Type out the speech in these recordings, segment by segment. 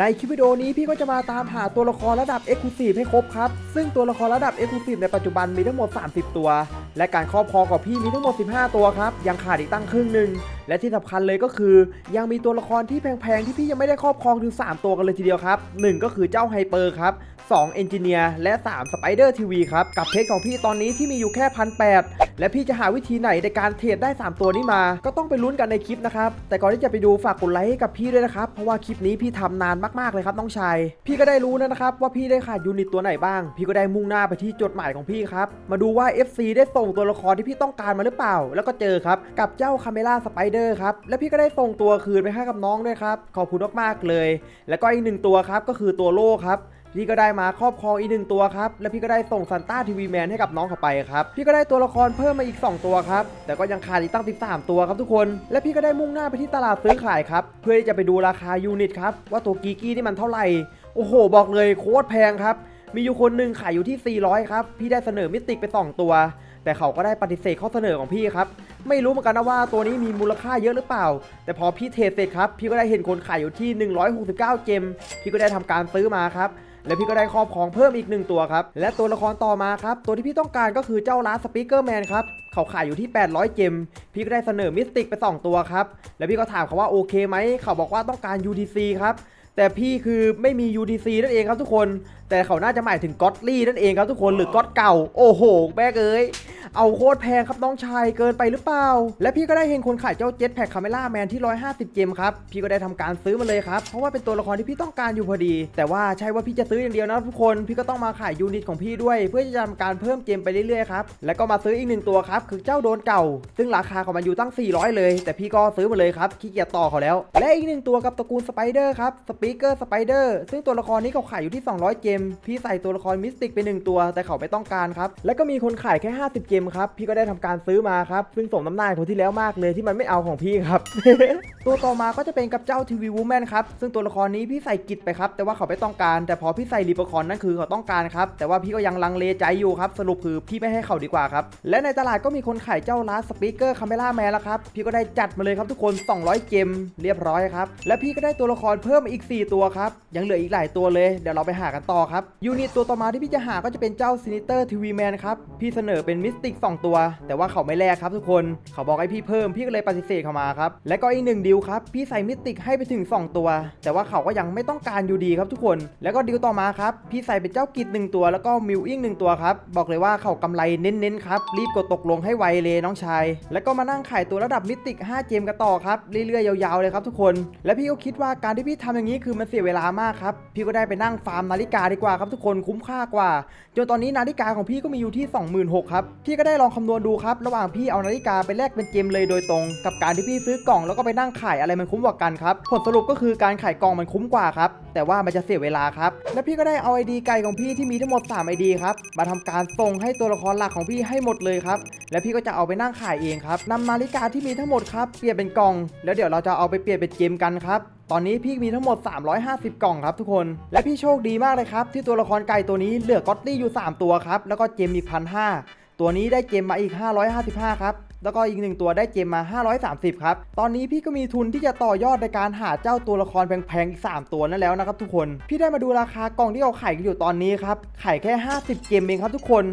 ในคลิปวิดีโอนี้พี่ก็จะมาตามหาตัวละครระดับ e x c l u s i v e ให้ครบครับ ซึ่งตัวละครระดับ e x c l u s i v e ในปัจจุบันมีทั้งหมด 30 ตัว และการครอบครองของพี่มีทั้งหมด 15 ตัวครับ ยังขาดอีกตั้งครึ่งหนึ่ง และที่สำคัญเลยก็คือ ยังมีตัวละครที่แพงๆ ที่พี่ยังไม่ได้ครอบครองถึง 3 ตัวกันเลยทีเดียวครับ 1 ก็คือเจ้าไฮเปอร์ครับ 2 เอนจิเนียร์และ3สไปเดอร์ทีวีครับ กับเพชรของพี่ตอนนี้ที่มีอยู่แค่พันแและพี่จะหาวิธีไหนในการเทรดได้ 3 ตัวนี้มา ก็ต้องไปลุ้นกันในคลิปนะครับ แต่ก่อนที่จะไปดูฝากกดไลค์ให้กับพี่ด้วยนะครับ เพราะว่าคลิปนี้พี่ทำนานมากๆเลยครับน้องชาย พี่ก็ได้รู้นะครับว่าพี่ได้ขาดยูนิตตัวไหนบ้าง พี่ก็ได้มุ่งหน้าไปที่จดหมายของพี่ครับ มาดูว่า FC ได้ส่งตัวละครที่พี่ต้องการมาหรือเปล่า แล้วก็เจอครับกับเจ้าคาเมล่าสไปเดอร์ครับ และพี่ก็ได้ส่งตัวคืนไปให้กับน้องด้วยครับ ขอบคุณมากๆเลย แล้วก็อีกหนึ่งตัวครับก็คือตัวโล่ครับ พี่ก็ได้มาครอบครองอีกหนึ่งตัวครับ และพี่ก็ได้ส่งซันต้าทีวีแมนให้กับน้องเข้าไปครับ พี่ก็ได้ตัวละครเพิ่มมาอีก 2 ตัวครับ แต่ก็ยังขาดอีกตั้ง 13 ตัวครับทุกคน และพี่ก็ได้มุ่งหน้าไปที่ตลาดซื้อขายครับ เพื่อที่จะไปดูราคายูนิตครับ ว่าตัวกีกี้นี่มันเท่าไหร่ โอ้โห บอกเลยโคตรแพงครับ มีอยู่คนหนึ่งขายอยู่ที่ 400 ครับ พี่ได้เสนอมิติกไป 2 ตัว แต่เขาก็ได้ปฏิเสธข้อเสนอของพี่ครับ ไม่รู้เหมือนกันนะว่าตัวนี้มีมูลค่าเยอะหรือเปล่า แต่พอพี่เทรดเสร็จครับ พี่ก็ได้เห็นคนขายอยู่ที่ 169 เจม พี่ก็ได้ทำการซื้อมาครับ และพี่ก็ได้ครอบครองเพิ่มอีกหนึ่งตัวครับ และตัวละครต่อมาครับ ตัวที่พี่ต้องการก็คือเจ้าลาสปีกเกอร์แมนครับเขาขายอยู่ที่ 800 เจม พี่ก็ได้เสนอมิสติกไป 2 ตัวครับ แล้วพี่ก็ถามเขาว่าโอเคไหม เขาบอกว่าต้องการ UTC ครับ แต่พี่คือไม่มี UTC นั่นเองครับทุกคน แต่เขาน่าจะหมายถึงก็อตลี่นั่นเองครับทุกคนหรือก็อตเก่า โอ้โหแม่เอ้ย เอาโคตรแพงครับน้องชายเกินไปหรือเปล่า และพี่ก็ได้เห็นคนขายเจ้าเจ็ตแพ็คคาเมล่าแมนที่ 150เจมครับ พี่ก็ได้ทำการซื้อมาเลยครับ เพราะว่าเป็นตัวละครที่พี่ต้องการอยู่พอดี แต่ว่าใช่ว่าพี่จะซื้ออย่างเดียวนะทุกคน พี่ก็ต้องมาขายยูนิตของพี่ด้วย เพื่อจะทำการเพิ่มเจมไปเรื่อยๆครับ แล้วก็มาซื้ออีกหนึ่งตัวครับคือเจ้าโดนเก่า ซึ่งราคาของมันอยู่ตั้ง 400 เลย แต่พี่ก็ซื้อมาเลยครับขี้เกียจต่อเขาแล้ว และอีกหนึ่งตัวกับตระกูลสไปเดอร์ครับสปกเกอร์สไปเดอร์ซึ่งตัวละครนี้เขาขายอยู่ที่ 200 เจม พี่ใส่ตัวละครมิสติกไปหนึ่งตัว แต่เขาไม่ต้องการครับ แล้วก็มีคนขายแค่ 50 เจมครับ พี่ก็ได้ทำการซื้อมาครับ ซึ่งสมน้ำหน้าคนที่แล้วมากเลยที่มันไม่เอาของพี่ครับ ตัวต่อมาก็จะเป็นกับเจ้าทีวีวูแมนครับ ซึ่งตัวละครนี้พี่ใส่กิจไปครับ แต่ว่าเขาไม่ต้องการ แต่พอพี่ใส่รีปคอนนั่นคือเขาต้องการครับ แต่ว่าพี่ก็ยังลังเลใจอยู่ครับ สรุปคือพี่ไม่ให้เขาดีกว่าครับ และในตลาดก็มีคนขายเจ้าลาสปีกเกอร์คาเมล่าแมนแล้วครับ พี่ก็ได้จัดมาเลยครับทุกคน 200 เจม เรียบร้อยครับ และพี่ก็ได้ตัวละครเพิ่มอีก4ตัวครับ ยังเหลืออีกหลายตัวเลย เดี๋ยวเราไปหากันต่อครับ ยูนิตตัวต่อมาที่พี่จะหาก็จะเป็นเจ้าซินิเตอร์ทีวีแมนครับ พี่เสนอเป็นมิสติก 2 ตัว แต่ว่าเขาไม่แลกครับทุกคน เขาบอกให้พี่เพิ่ม พี่ก็เลยปฏิเสธเขามาครับ และก็อีกหนึ่งดิวครับ พี่ใส่มิสติกให้ไปถึง 2 ตัว แต่ว่าเขาก็ยังไม่ต้องการอยู่ดีครับทุกคน แล้วก็ดิวต่อมาครับ พี่ใส่เป็นเจ้ากิจหนึ่งตัว แล้วก็มิวอิงหนึ่งตัวครับ บอกเลยว่าเขากำไรเน้นๆครับ รีบกดตกลงให้ไวเลยน้องชาย แล้วก็มานั่งขายตัวระดับมิติก5เจมกันต่อครับ เรื่อยๆยาวๆเลยครับทุกคน และพี่ก็คิดว่าการที่พี่ทำอย่างนี้คือมันเสียเวลามากครับ พี่ก็ได้ไปนั่งฟาร์มนาฬิกาดีกว่าครับทุกคนคุ้มค่ากว่า จนตอนนี้นาฬิกาของพี่ก็มีอยู่ที่ 26,000ครับ พี่ก็ได้ลองคำนวณดูครับ ระหว่างพี่เอานาฬิกาไปแลกเป็นเจมเลยโดยตรง กับการที่พี่ซื้อกล่องแล้วก็ไปนั่งขายอะไรมันคุ้มกว่ากันครับ ผลสรุปก็คือการขายกล่องมันคุ้มกว่าครับ แต่ว่ามันจะเสียเวลาครับ และพี่ก็ได้เอาไอดีไก่ของพี่ที่มีทั้งหมด3 ID ครับ มาทำการส่งให้ตัวละครหลักของพี่ให้หมดเลยครับ และพี่ก็จะเอาไปนั่งขายเองครับนำนาฬิกาที่มีทั้งหมดครับ เปลี่ยนเป็นกล่อง แล้วเดี๋ยวเราจะเอาไปเปลี่ยนเป็นเกมกันครับ ตอนนี้พี่มีทั้งหมด 350 กล่องครับทุกคน และพี่โชคดีมากเลยครับ ที่ตัวละครไก่ตัวนี้เหลือก็อตตี้อยู่ 3 ตัวครับ แล้วก็เจมอีกพันห้าตัวนี้ได้เจมมาอีก 555 ครับ แล้วก็อีกหนึ่งตัวได้เจมมา 530 ครับ ตอนนี้พี่ก็มีทุนที่จะต่อยอดในการหาเจ้าตัวละครแพงๆอีก 3 ตัวนั่นแล้วนะครับทุกคน พี่ได้มาดูราคากล่องที่เขาขายกันอยู่ตอนนี้ครับ ขายแค่ 50 เจมเองครับทุกคน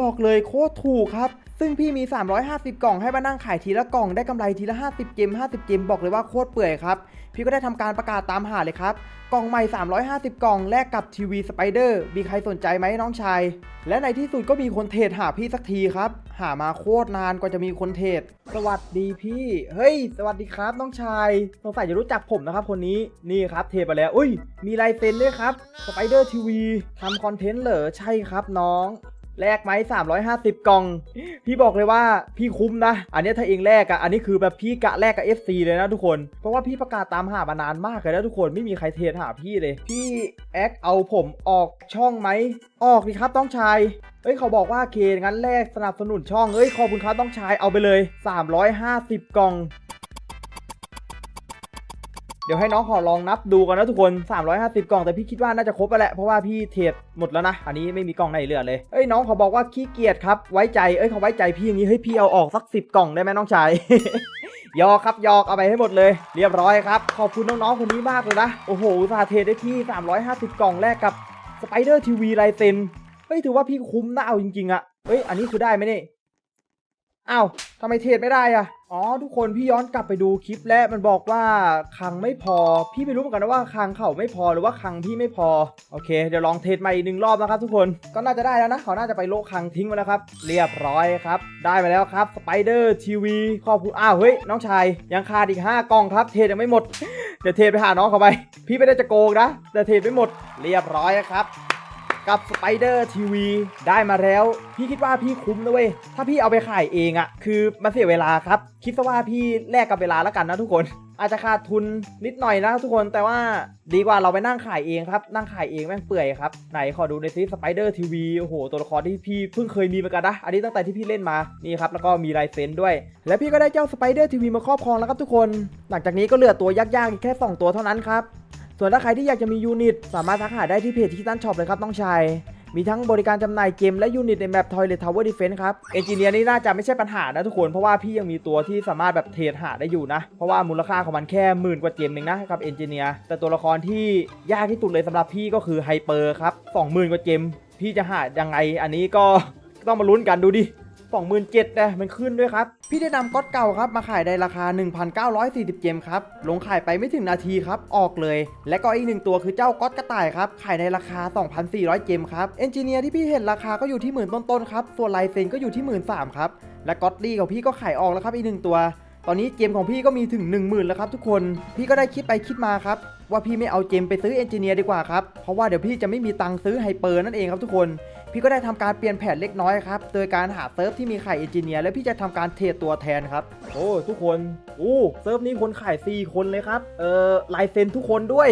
บอกเลยโคตรถูกครับ ซึ่งพี่มี 350 กล่องให้มานั่งขายทีละกล่องได้กำไรทีละ 50 เจม 50 เจม บอกเลยว่าโคตรเปื่อยครับ พี่ก็ได้ทำการประกาศตามหาเลยครับกล่องใหม่ 350 กล่องแลกกับทีวีสไปเดอร์มีใครสนใจไหมน้องชาย และในที่สุดก็มีคนเทรดหาพี่สักทีครับ หามาโคตรนานกว่าจะมีคนเทรดสวัสดีพี่ เฮ้ย สวัสดีครับน้องชายสงสัยจะรู้จักผมนะครับคนนี้นี่ครับเทรดไปแล้ว อุ้ย มีลายเซ็นด้วยครับสไปเดอร์ทีวีทำคอนเทนต์เหรอใช่ครับน้อง แลกไหม350กล่อง พี่บอกเลยว่าพี่คุ้มนะ อันนี้ถ้าเองแลกอะอันนี้คือแบบพี่กะแลกกับ FC เลยนะทุกคน เพราะว่าพี่ประกาศตามหามานานมากเลยนะทุกคน ไม่มีใครเทรดหาพี่เลย พี่แอคเอาผมออกช่องไหม ออกดิครับต้องชายเอ้ยเขาบอกว่าเคงั้นแลกสนับสนุนช่อง เอ้ยขอบคุณครับต้องชายเอาไปเลย 350 กล่อง เดี๋ยวให้น้องขอลองนับดูกันนะทุกคน 350 กล่องแต่พี่คิดว่าน่าจะครบไปแหละเพราะว่าพี่เทรดหมดแล้วนะ อันนี้ไม่มีกล่องไหนเหลือเลยเอ้ยน้องเขาบอกว่าขี้เกียจครับไว้ใจเอ้ยเขาไว้ใจพี่อย่างนี้เฮ้ยพี่เอาออกสัก 10 กล่องได้ไหมน้องชายยอกครับยอกเอาไปให้หมดเลย เรียบร้อยครับ ขอบคุณน้องๆคนนี้มากเลยนะ โอ้โหสาเทรดได้ที่ 350 กล่องแรกกับสไปเดอร์ทีวีไลเซนเฮ้ยถือว่าพี่คุ้มนะเอาจริงๆอะเฮ้ยอันนี้คือได้ไหมเนี่ย อ้าวทำไมเทรดไม่ได้อะอ๋อ ทุกคนพี่ย้อนกลับไปดูคลิปแล้วมันบอกว่าคังไม่พอ พี่ไม่รู้เหมือนกันนะว่าคังเขาไม่พอหรือว่าคังพี่ไม่พอ โอเค เดี๋ยวลองเทรดใหม่อีกหนึ่งรอบนะครับทุกคน ก็น่าจะได้แล้วนะ เขาน่าจะไปโลกคังทิ้งไปแล้วครับ เรียบร้อยครับ ได้ไปแล้วครับสไปเดอร์ทีวีขอบคุณ อ้าวเฮ้ยน้องชาย ยังขาดอีก 5กล่องครับ เทรดยังไม่หมด เดี๋ยวเทรดไปหาน้องเขาไป พี่ไม่ได้จะโกงนะ แต่เทรดไม่หมด เรียบร้อยครับ กับสไปเดอร์ทีวีได้มาแล้ว พี่คิดว่าพี่คุ้มนะเว้ย ถ้าพี่เอาไปขายเองอะคือมันเสียเวลาครับ คิดซะว่าพี่แลกกับเวลาแล้วกันนะทุกคน อาจจะขาดทุนนิดหน่อยนะทุกคนแต่ว่าดีกว่าเราไปนั่งขายเองครับ นั่งขายเองแม่งเปื่อยครับ ไหนขอดูในซิสไปเดอร์ทีวีโอ้โหตัวละครที่พี่เพิ่งเคยมีเหมือนกันนะ อันนี้ตั้งแต่ที่พี่เล่นมานี่ครับแล้วก็มีลายเซ็นด้วย และพี่ก็ได้เจ้าสไปเดอร์ทีวีมาครอบครองแล้วครับทุกคน หลังจากนี้ก็เหลือตัวยากๆแค่สองตัวเท่านั้นครับ ส่วนถ้าใครที่อยากจะมียูนิต สามารถทักหาได้ที่เพจที่ตั้นช็อปเลยครับน้องชายมีทั้งบริการจำหน่ายเกมและยูนิตในแมป Toilet Tower Defense ครับเอนจิเนียร์นี่น่าจะไม่ใช่ปัญหานะทุกคน เพราะว่าพี่ยังมีตัวที่สามารถแบบเทรดหาได้อยู่นะ เพราะว่ามูลค่าของมันแค่หมื่นกว่าเกมเองนะกับเอนจิเนียร์แต่ตัวละครที่ยากที่สุดเลยสำหรับพี่ก็คือไฮเปอร์ครับ20,000กว่าเกม พี่จะหายังไงอันนี้ก็ต้องมาลุ้นกันดูดิ 27,000นะมันขึ้นด้วยครับ พี่ได้นำก๊อตเก่าครับมาขายในราคา 1,940เจมครับ ลงขายไปไม่ถึงนาทีครับ ออกเลย และก็อีกหนึ่งตัวคือเจ้าก๊อตกระต่ายครับ ขายในราคา 2,400เจมครับ เอนจิเนียร์ที่พี่เห็นราคาก็อยู่ที่หมื่นต้นๆครับ ส่วนลายเซ็นก็อยู่ที่หมื่นสามครับ และก๊อตลี่ของพี่ก็ขายออกแล้วครับอีกหนึ่งตัว ตอนนี้เกมของพี่ก็มีถึง 1 0,000 แล้วครับทุกคน พี่ก็ได้คิดไปคิดมาครับว่าพี่ไม่เอาเจมไปซื้อเอนจิเนียร์ดีกว่าครับ เพราะว่าเดี๋ยวพี่จะไม่มีตังค์ซื้อไฮเปอร์นั่นเองครับทุกคน พี่ก็ได้ทำการเปลี่ยนแผนเล็กน้อยครับ โดยการหาเซิร์ฟที่มีไข่เอนจิเนียร์และพี่จะทำการเทรดตัวแทนครับ โอ้ทุกคนโอ้เซิร์ฟนี้คนไขาย4คนเลยครับ เอ่อลายเซ็นทุกคนด้วย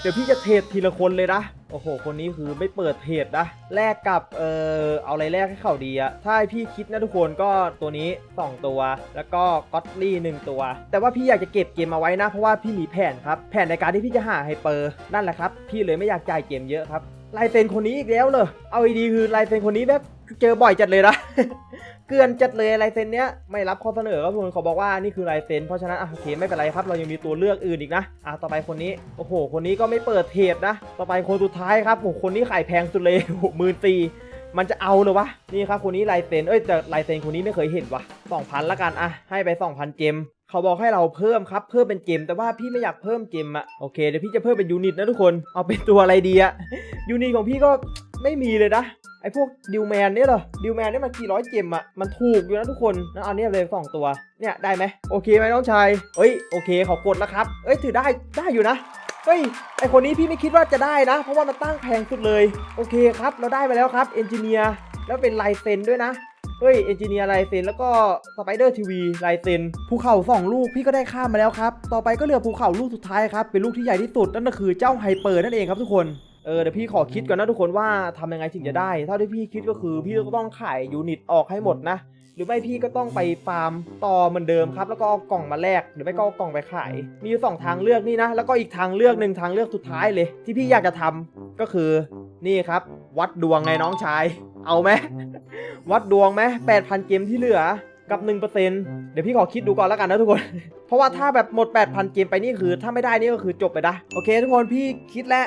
เดี๋ยวพี่จะเทรดทีละคนเลยนะโอ้โห คนนี้คือไม่เปิดเทรดนะ แลกกับ เออเอาอะไรแลกให้เขาดีอะถ้าพี่คิดนะทุกคนก็ตัวนี้ 2 ตัว แล้วก็ก็อตลี่ 1 ตัว แต่ว่าพี่อยากจะเก็บเกมมาไว้นะ เพราะว่าพี่มีแผนครับ แผนในการที่พี่จะหาไฮเปอร์ นั่นแหละครับ พี่เลยไม่อยากจ่ายเกมเยอะครับ ลายเซ็นคนนี้อีกแล้วเลยเอาดีคือลายเซ็นคนนี้แบบเจอบ่อยจัดเลยนะ เกือนจัดเลยลายเซ็นเนี้ยไม่รับข้อเสนอครับทุกคนขาบอกว่านี่คือลายเซ็นเพราะฉะนั้นอะโอเคไม่เป็นไรครับ เรายังมีตัวเลือกอื่นอีกนะอะต่อไปคนนี้โอ้โห คนนี้ก็ไม่เปิดเทปนะ ต่อไปคนสุดท้ายครับโอ้คนนี้ขายแพงสุดเลยหกหมื่นตีมันจะเอาเลยวะนี่ครับคนนี้ลายเซ็นเอ้ยแต่ลายเซ็นคนนี้ไม่เคยเห็นวะ2,000ละกันอะให้ไป2,000เจม เขาบอกให้เราเพิ่มครับเพิ่มเป็นเจมแต่ว่าพี่ไม่อยากเพิ่มเจมอะโอเคเดี๋ยวพี่จะเพิ่มเป็นยูนิตนะทุกคนเอาเป็นตัวอะไรดีอะยูนิตของพี่ก็ไม่มีเลยนะไอพวกดิวแมนเนี่ยเหรอดิวแมนเนี่ยมันกี่ร้อยเจมอะมันถูกอยู่นะทุกคนนั่นเอาเนี่ยเลยสองตัวเนี่ยได้ไหมโอเคไหมน้องชายเอ้ยโอเคขอกดแล้วครับเอ้ยถือได้ได้อยู่นะเฮ้ยไอคนนี้พี่ไม่คิดว่าจะได้นะ เพราะว่ามันตั้งแพงสุดเลย โอเคครับ เราได้มาแล้วครับเอนจิเนียร์แล้วเป็นลายเซ็นด้วยนะ เฮ้ยเอนจิเนียร์ลายเซ็นแล้วก็สไปเดอร์ทีวีลายเซ็นภูเขาสองลูกพี่ก็ได้ข้ามมาแล้วครับ ต่อไปก็เหลือภูเขาลูกสุดท้ายครับ เป็นลูกที่ใหญ่ที่สุดนั่นก็คือเจ้าไฮเปอร์นั่นเองครับทุกคนเออเดี๋ยวพี่ขอคิดก่อนนะทุกคนว่าทำยังไงถึงจะได้ เท่าที่พี่คิดก็คือพี่ก็ต้องขายยูนิตออกให้หมดนะหรือไม่พี่ก็ต้องไปฟาร์มต่อเหมือนเดิมครับ แล้วก็เอากล่องมาแลกหรือไม่ก็เอากล่องไปขาย มีอยู่สองทางเลือกนี่นะ แล้วก็อีกทางเลือกหนึ่งทางเลือกสุดท้ายเลย ที่พี่อยากจะทำก็คือ นี่ครับ วัดดวงไงน้องชาย เอาไหม วัดดวงไหม8,000เกมที่เหลือกับ 1%เดี๋ยวพี่ขอคิดดูก่อนแล้วกันนะทุกคน เพราะว่าถ้าแบบหมด 8,000 เกมไปนี่คือ ถ้าไม่ได้นี่ก็คือจบไปนะ โอเค ทุกคนพี่คิดแล้ว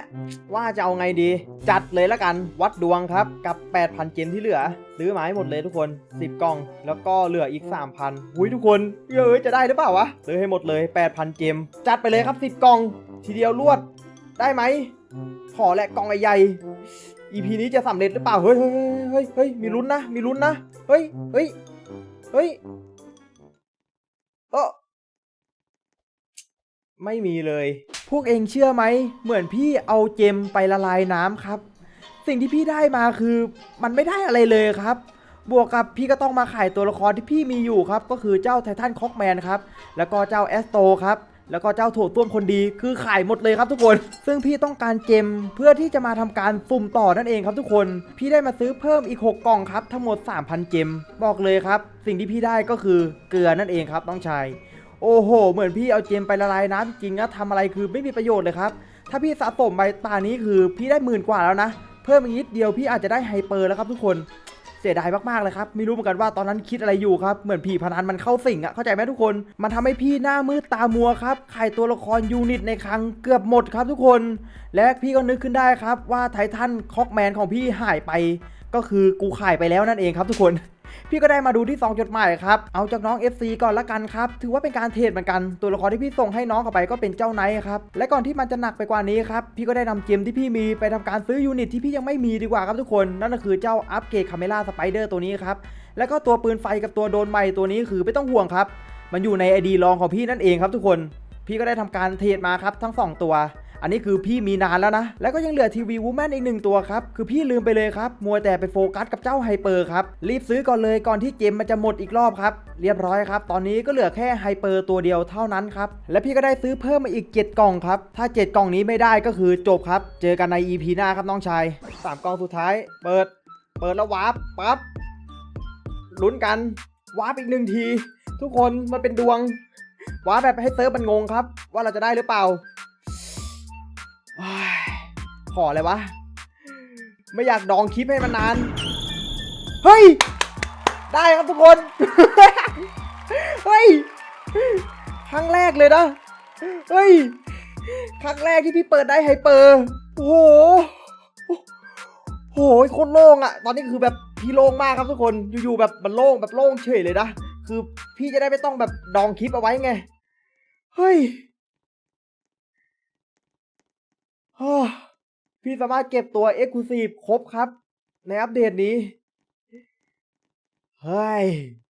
ว่าจะเอาไงดี จัดเลยแล้วกันวัดดวงครับกับ 8,000 เกมที่เหลือ ซื้อมาให้หมดเลยทุกคน 10 กล่อง แล้วก็เหลืออีก 3,000หุยทุกคนเย้ยจะได้หรือเปล่าวะซื้อให้หมดเลย 8,000 เกม จัดไปเลยครับ 10 กล่อง ทีเดียวรวดได้ไหม ขอแหละกล่องใหญ่ๆ EP นี้จะสำเร็จหรือเปล่า เฮ้ยเฮ้ยเฮ้ยเฮ้ยมีลุ้นนะ มีลุ้นนะ เฮ้ยเฮ้ยเฮ้ยเออไม่มีเลย พวกเองเชื่อไหม เหมือนพี่เอาเจมไปละลายน้ำครับ สิ่งที่พี่ได้มาคือมันไม่ได้อะไรเลยครับ บวกกับพี่ก็ต้องมาขายตัวละครที่พี่มีอยู่ครับ ก็คือเจ้าไททันคอกแมนครับ แล้วก็เจ้าแอสโตครับ แล้วก็เจ้าโถต้วมคนดีคือขายหมดเลยครับทุกคน ซึ่งพี่ต้องการเจมเพื่อที่จะมาทำการสุ่มต่อนั่นเองครับทุกคน พี่ได้มาซื้อเพิ่มอีก 6 กล่องครับทั้งหมด 3,000 เจม บอกเลยครับ สิ่งที่พี่ได้ก็คือเกลือนั่นเองครับน้องชาย โอ้โห เหมือนพี่เอาเจมไปละลายน้ำจริงนะทำอะไรคือไม่มีประโยชน์เลยครับ ถ้าพี่สะสมไปตานี้คือพี่ได้หมื่นกว่าแล้วนะ เพิ่มอีกนิดเดียวพี่อาจจะได้ไฮเปอร์แล้วครับทุกคน เสียดายมากๆเลยครับไม่รู้เหมือนกันว่าตอนนั้นคิดอะไรอยู่ครับเหมือนผีพนันมันเข้าสิงอะเข้าใจไหมทุกคน มันทำให้พี่หน้ามืดตามัวครับขายตัวละครยูนิตในครั้งเกือบหมดครับทุกคน และพี่ก็นึกขึ้นได้ครับว่าไททันคอกแมนของพี่หายไป ก็คือกูขายไปแล้วนั่นเองครับทุกคน พี่ก็ได้มาดูที่2จดหมายครับ เอาจากน้อง FC ก่อนละกันครับ ถือว่าเป็นการเทรดเหมือนกัน ตัวละครที่พี่ส่งให้น้องเข้าไปก็เป็นเจ้าไนท์ครับ และก่อนที่มันจะหนักไปกว่านี้ครับ พี่ก็ได้นำเกมที่พี่มีไปทำการซื้อยูนิตที่พี่ยังไม่มีดีกว่าครับทุกคน นั่นก็คือเจ้าอัปเกรดคาเมล่าสไปเดอร์ตัวนี้ครับ แล้วก็ตัวปืนไฟกับตัวโดนไม้ตัวนี้คือไม่ต้องห่วงครับ มันอยู่ในไอดีรองของพี่นั่นเองครับทุกคน พี่ก็ได้ทำการเทรดมาครับทั้งสองตัว อันนี้คือพี่มีนานแล้วนะ แล้วก็ยังเหลือทีวีวูแมนอีกหนึ่งตัวครับ คือพี่ลืมไปเลยครับ มัวแต่ไปโฟกัสกับเจ้าไฮเปอร์ครับ รีบซื้อก่อนเลยก่อนที่เกมมันจะหมดอีกรอบครับ เรียบร้อยครับ ตอนนี้ก็เหลือแค่ไฮเปอร์ตัวเดียวเท่านั้นครับ และพี่ก็ได้ซื้อเพิ่มมาอีก 7 กล่องครับ ถ้า 7 กล่องนี้ไม่ได้ก็คือจบครับ เจอกันใน EP หน้าครับน้องชายสามกล่องสุดท้าย เปิด เปิดแล้ววาร์ปปั๊บ ลุ้นกัน วาร์ปอีกหนึ่งที ทุกคนมันเป็นดวง วาร์ปแบบให้เซิร์ฟมันงงครับ ว่าเราจะได้หรือเปล่า ขอเลยวะ ไม่อยากดองคลิปให้มันนาน เฮ้ย ได้ครับทุกคน เฮ้ย ครั้งแรกเลยนะ เฮ้ย ครั้งแรกที่พี่เปิดได้ไฮเปอร์ โอ้โหโอ้โหโคตรโล่งอะตอนนี้คือแบบพี่โล่งมากครับทุกคน อยู่ๆแบบมันโล่งแบบโล่งเฉยเลยนะ คือพี่จะได้ไม่ต้องแบบดองคลิปเอาไว้ไง เฮ้ย ฮ่า พี่สามารถเก็บตัว Exclusive ครบครับ ในอัปเดตนี้ เฮ้ย